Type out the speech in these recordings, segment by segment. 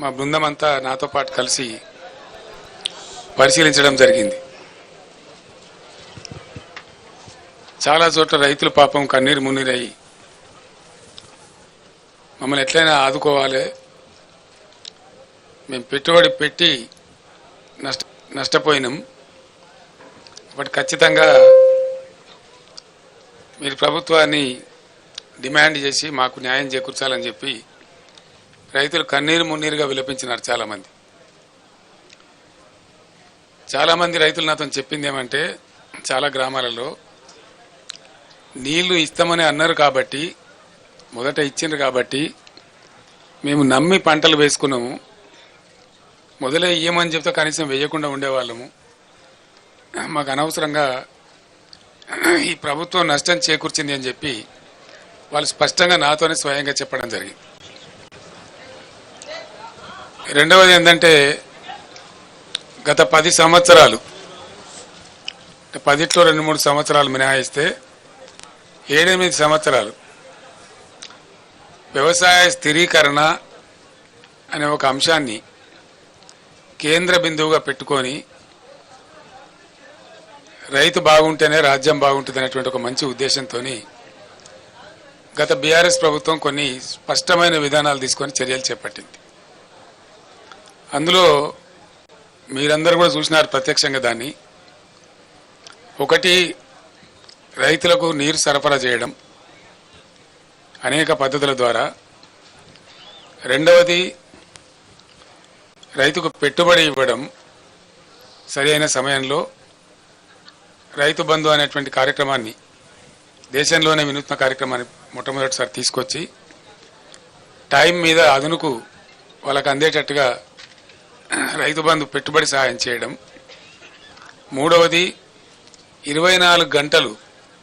మా బృందం అంతా నాతో పాటు కలిసి పరిశీలించడం జరిగింది. చాలా చోట్ల రైతులు పాపం కన్నీరు మున్నీరయ్యి మమ్మల్ని ఎట్లయినా ఆదుకోవాలి. మేము పెట్టుబడి పెట్టి నష్ట నష్టపోయినాం. బట్ ఖచ్చితంగా మీరు ప్రభుత్వాన్ని డిమాండ్ చేసి మాకు న్యాయం చేకూర్చాలని చెప్పి రైతులు కన్నీరు మున్నీరుగా విలపించినారు చాలామంది. చాలామంది రైతులు నాతో చెప్పింది ఏమంటే చాలా గ్రామాలలో నీళ్ళు ఇస్తామని అన్నారు కాబట్టి మొదట ఇచ్చిండ్రు కాబట్టి మేము నమ్మి పంటలు వేసుకున్నాము. మొదలే ఇయ్యమని చెప్తే కనీసం వేయకుండా ఉండేవాళ్ళము. మాకు అనవసరంగా ఈ ప్రభుత్వం నష్టం చేకూర్చింది అని చెప్పి వాళ్ళు స్పష్టంగా నాతోనే స్వయంగా చెప్పడం జరిగింది. రెండవది ఏంటంటే గత పది సంవత్సరాలు పదిట్లో రెండు మూడు సంవత్సరాలు మినహాయిస్తే ఏడెనిమిది సంవత్సరాలు వ్యవసాయ స్థిరీకరణ అనే ఒక అంశాన్ని కేంద్ర బిందువుగా పెట్టుకొని రైతు బాగుంటేనే రాజ్యం బాగుంటుంది అనేటువంటి ఒక మంచి ఉద్దేశంతో గత బీఆర్ఎస్ ప్రభుత్వం కొన్ని స్పష్టమైన విధానాలు తీసుకొని చర్యలు చేపట్టింది. అందులో మీరందరూ కూడా చూసినారు ప్రత్యక్షంగా దాన్ని. ఒకటి రైతులకు నీరు సరఫరా చేయడం అనేక పద్ధతుల ద్వారా. రెండవది రైతుకు పెట్టుబడి ఇవ్వడం సరైన సమయంలో. రైతు బంధు అనేటువంటి కార్యక్రమాన్ని దేశంలోనే వినూత్న కార్యక్రమాన్ని మొట్టమొదటిసారి తీసుకొచ్చి టైం మీద అదునుకు వాళ్ళకు అందేటట్టుగా రైతు బంధు పెట్టుబడి సహాయం చేయడం. మూడవది ఇరవై నాలుగు గంటలు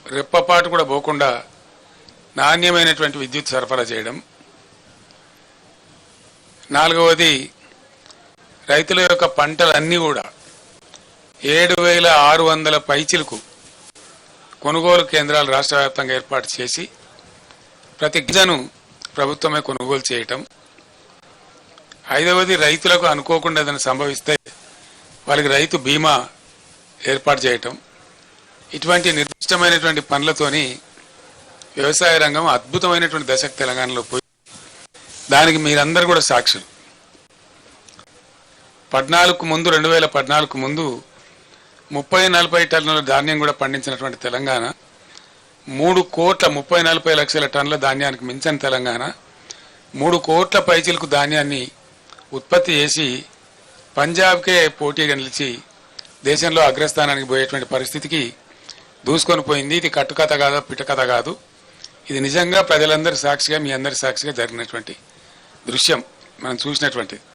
రెప్పపాటు కూడా పోకుండా నాణ్యమైనటువంటి విద్యుత్ సరఫరా చేయడం. నాలుగవది రైతుల యొక్క పంటలన్నీ కూడా ఏడు వేల ఆరు వందల పైచిలకు కొనుగోలు కేంద్రాలు రాష్ట్ర వ్యాప్తంగా ఏర్పాటు చేసి ప్రతి గిజను ప్రభుత్వమే కొనుగోలు చేయటం. ఐదవది రైతులకు అనుకోకుండా ఏదైనా సంభవిస్తే వాళ్ళకి రైతు బీమా ఏర్పాటు చేయటం ఇటువంటి నిర్దిష్టమైనటువంటి పనులతోని వ్యవసాయ రంగం అద్భుతమైనటువంటి దశకు తెలంగాణలో పోయి దానికి మీరందరూ కూడా సాక్షులు. పద్నాలుగు ముందు రెండు వేల పద్నాలుగు ముందు ముప్పై నలభై టన్నుల ధాన్యం కూడా పండించినటువంటి తెలంగాణ మూడు కోట్ల ముప్పై నలభై లక్షల టన్నుల ధాన్యానికి మించిన తెలంగాణ మూడు కోట్ల పైచిలకు ధాన్యాన్ని ఉత్పత్తి చేసి పంజాబ్కే పోటీగా నిలిచి దేశంలో అగ్రస్థానానికి పోయేటువంటి పరిస్థితికి దూసుకొని పోయింది. ఇది కట్టుకథ కాదు పిట్టకథ కాదు. ఇది నిజంగా ప్రజలందరి సాక్షిగా మీ అందరి సాక్షిగా జరిగినటువంటి దృశ్యం మనం చూసినటువంటి